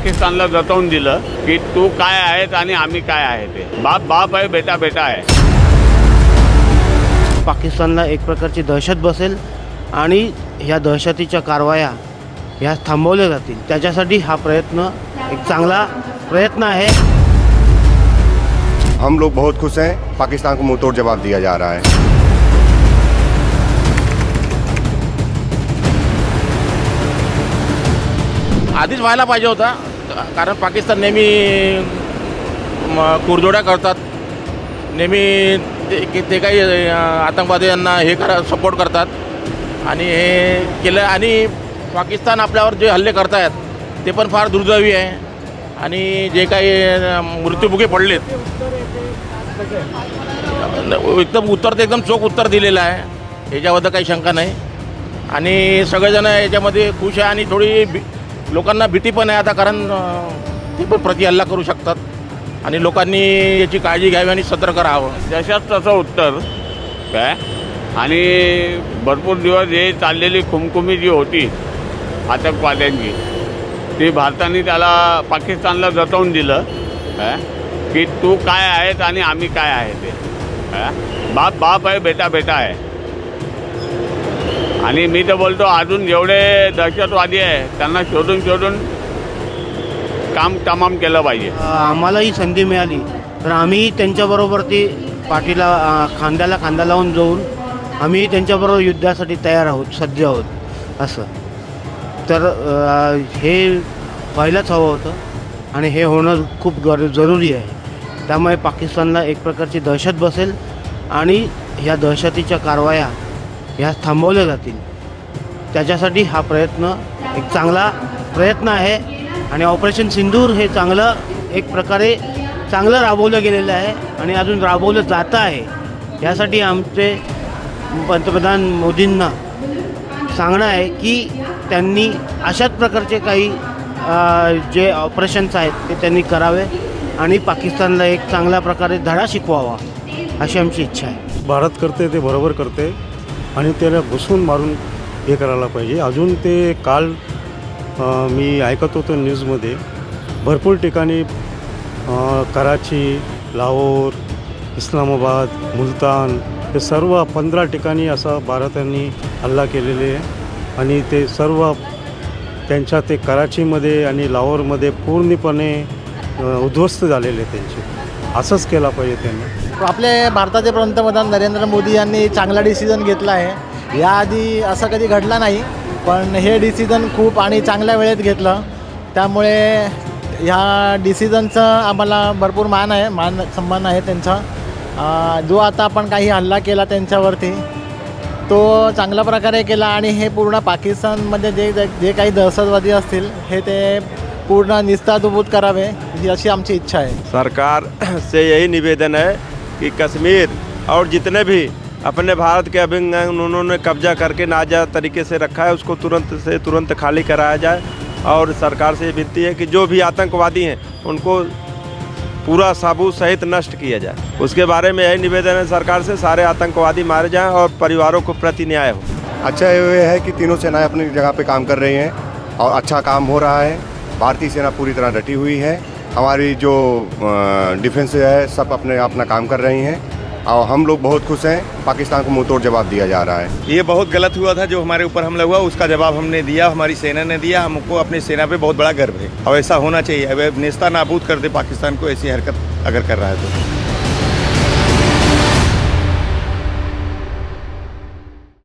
पाकिस्तानला जतवून दिलं की तू काय आहेत आणि आम्ही काय आहे ते. बाप बाप आहे बेटा बेटा आहे. पाकिस्तानला एक प्रकारची दहशत बसेल आणि ह्या दहशतीच्या कारवाया ह्या थांबवल्या जातील. त्याच्यासाठी हा प्रयत्न एक चांगला प्रयत्न आहे. हम लोग बहुत खुश हैं। पाकिस्तान को मुंह तोड़ जवाब दिया जा रहा है। आधीच व्हायला पाहिजे होता. कारण पाकिस्तान नेहमी कुरजोड्या कुरदोड्या करतात. नेहमी ते ते काही अ, आतंकवाद्यांना हे करा सपोर्ट करतात. आणि हे केलं आणि पाकिस्तान आपल्यावर जे हल्ले करतायत ते पण फार दुर्दैवी आहे. आणि जे काही अ, मृत्युमुखी पडलेत. एकदम उत्तर ते एकदम चोख उत्तर दिलेलं आहे. याच्याबद्दल काही शंका नाही. आणि सगळेजण याच्यामध्ये खुश आहे आणि थोडी लोकांना भीती पण आहे आता कारण ते पण प्रति हल्ला करू शकतात. आणि लोकांनी याची काळजी घ्यावी आणि सतर्क राहावं. जशाच तसं उत्तर. काय? आणि भरपूर दिवस हे चाललेली खुमखुमी जी होती आतंकवाद्यांची ती भारताने त्याला पाकिस्तानला जतवून दिलं. काय? की तू काय आहेत आणि आम्ही काय आहे ते. बाप बाप आहे बेटा बेटा आहे. आणि मी तर बोलतो अजून जेवढे दहशतवादी आहे त्यांना शोधून शोधून काम तमाम केलं पाहिजे. आम्हाला ही संधी मिळाली. तर आम्ही त्यांच्याबरोबर ती पाठीला खांद्याला खांदा लावून जाऊन आम्ही त्यांच्याबरोबर युद्धासाठी तयार आहोत सज्ज आहोत असं. तर हे व्हायलाच हवं होतं आणि हे होणं खूप गर जरुरी आहे. त्यामुळे पाकिस्तानला एक प्रकारची दहशत बसेल आणि ह्या दहशतीच्या कारवाया ह्या थांबवल्या जातील. त्याच्यासाठी हा प्रयत्न एक चांगला प्रयत्न आहे आणि ऑपरेशन सिंदूर हे चांगलं एक प्रकारे चांगलं राबवलं गेलेलं आहे आणि अजून राबवलं जातं आहे. यासाठी आमचे पंतप्रधान मोदींना सांगणं आहे की त्यांनी अशाच प्रकारचे काही जे ऑपरेशन्स आहेत ते त्यांनी करावे आणि पाकिस्तानला एक चांगल्या प्रकारे धडा शिकवावा अशी आमची इच्छा आहे. भारत करते ते बरोबर करते. आणि त्याला घुसून मारून हे करायला पाहिजे. अजून ते काल मी ऐकत होतो न्यूजमध्ये भरपूर ठिकाणी कराची लाहोर इस्लामाबाद मुलतान हे सर्व पंधरा ठिकाणी असा भारताने हल्ला केलेले आहे. आणि ते सर्व त्यांच्या ते कराचीमध्ये आणि लाहोरमध्ये पूर्णपणे उद्ध्वस्त झालेले त्यांचे. असंच केला पाहिजे त्यांनी. आपले भारताचे पंतप्रधान नरेंद्र मोदी यांनी चांगला डिसिजन घेतला आहे. याआधी असं कधी घडलं नाही पण हे डिसिजन खूप आणि चांगल्या वेळेत घेतलं. त्यामुळे ह्या डिसिजनचं आम्हाला भरपूर मान आहे मान सन्मान आहे त्यांचा. जो आता आपण काही हल्ला केला त्यांच्यावरती तो चांगल्या प्रकारे केला आणि हे पूर्ण पाकिस्तानमध्ये जे जे- काही दहशतवादी असतील हे ते पूर्ण निस्तादूभूत करावे ही अशी आमची इच्छा आहे. सरकार से यही निवेदन है कि कश्मीर और जितने भी अपने भारत के अभिंग उन्होंने कब्जा करके नाजायज तरीके से रखा है, उसको तुरंत से तुरंत खाली कराया जाए। और सरकार से विनती है कि जो भी आतंकवादी हैं, उनको पूरा साबुत सहित नष्ट किया जाए। उसके बारे में यही निवेदन है सरकार से, सारे आतंकवादी मारे जाएँ और परिवारों को प्रति न्याय हो। अच्छा ये है कि तीनों सेनाएँ अपनी जगह पे काम कर रही हैं और अच्छा काम हो रहा है। भारतीय सेना पूरी तरह डटी हुई है। हमारी जो डिफेंस है, सब अपने अपना काम कर रही हैं। और हम लोग बहुत खुश हैं, पाकिस्तान को मुँह जवाब दिया जा रहा है। ये बहुत गलत हुआ था जो हमारे ऊपर हमला हुआ, उसका जवाब हमने दिया, हमारी सेना ने दिया, हमको अपनी सेना पे बहुत बड़ा गर्व है। और ऐसा होना चाहिए, अब नेस्ता नाबूद कर दे, पाकिस्तान को ऐसी हरकत अगर कर रहा है तो।